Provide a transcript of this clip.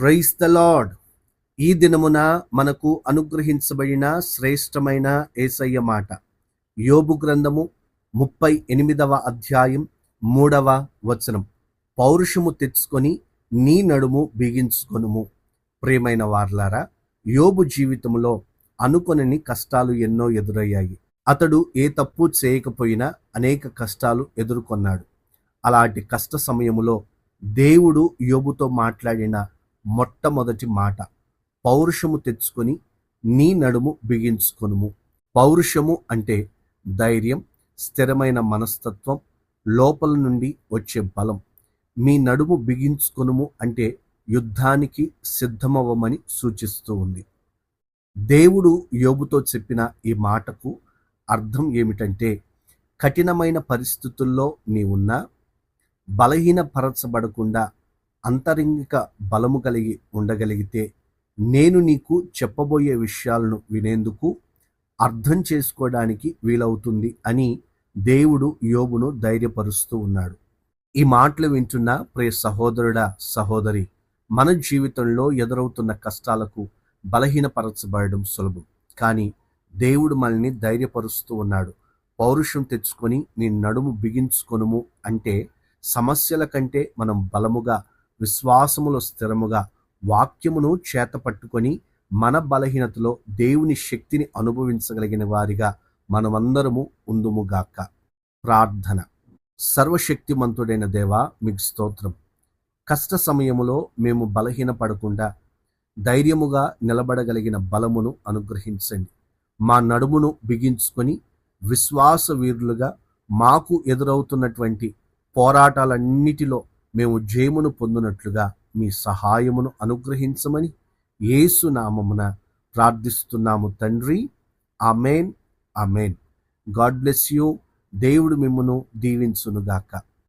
Price the lord ఈ దినమున మనకు అనుగ్రహించబడిన శ్రేష్టమైన ఏసయ్య మాట. యోబు గ్రంథము ముప్పై ఎనిమిదవ అధ్యాయం మూడవ వచనం. పౌరుషము తెచ్చుకొని నీ నడుము బిగించుకొనుము. ప్రియమైన వార్లారా యోబు జీవితంలో అనుకొనని కష్టాలు ఎన్నో ఎదురయ్యాయి. అతడు ఏ తప్పు చేయకపోయినా అనేక కష్టాలు ఎదుర్కొన్నాడు. అలాంటి కష్ట సమయములో దేవుడు యోబుతో మాట్లాడిన మొట్టమొదటి మాట. పౌరుషము తెచ్చుకొని నీ నడుము బిగించుకొనుము. పౌరుషము అంటే ధైర్యం స్థిరమైన మనస్తత్వం లోపల నుండి వచ్చే బలం. మీ నడుము బిగించుకొనుము అంటే యుద్ధానికి సిద్ధమవ్వమని సూచిస్తూ ఉంది. దేవుడు యోబుతో చెప్పిన ఈ మాటకు అర్థం ఏమిటంటే కఠినమైన పరిస్థితుల్లో నీవున్నా బలహీనపరచబడకుండా అంతరంగిక బలము కలిగి ఉండగలిగితే నేను నీకు చెప్పబోయే విషయాలను వినేందుకు అర్థం చేసుకోవడానికి వీలవుతుంది అని దేవుడు యోబును ధైర్యపరుస్తూ ఉన్నాడు. ఈ మాటలు వింటున్న ప్రియ సహోదరుడా సహోదరి మన జీవితంలో ఎదురవుతున్న కష్టాలకు బలహీనపరచబడడం సులభం. కానీ దేవుడు మనల్ని ధైర్యపరుస్తూ ఉన్నాడు. పౌరుషం తెచ్చుకొని నీ నడుము బిగించుకొనుము అంటే సమస్యల కంటే మనం బలముగా విశ్వాసములో స్థిరముగా వాక్యమును చేత పట్టుకొని మన బలహీనతలో దేవుని శక్తిని అనుభవించగలిగిన వారిగా మనమందరము ఉందుముగాక ప్రార్థన. సర్వశక్తిమంతుడైన దేవా మీకు స్తోత్రం. కష్ట సమయములో మేము బలహీన పడకుండా ధైర్యముగా నిలబడగలిగిన బలమును అనుగ్రహించండి. మా నడుమును బిగించుకొని విశ్వాస వీరులుగా మాకు ఎదురవుతున్నటువంటి పోరాటాలన్నిటిలో మేము జయమును పొందినట్లుగా మీ సహాయమును అనుగ్రహించమని ఏసునామమున ప్రార్థిస్తున్నాము తండ్రి. Amen amen God bless you. దేవుడు మిమ్మును దీవించునుగాక.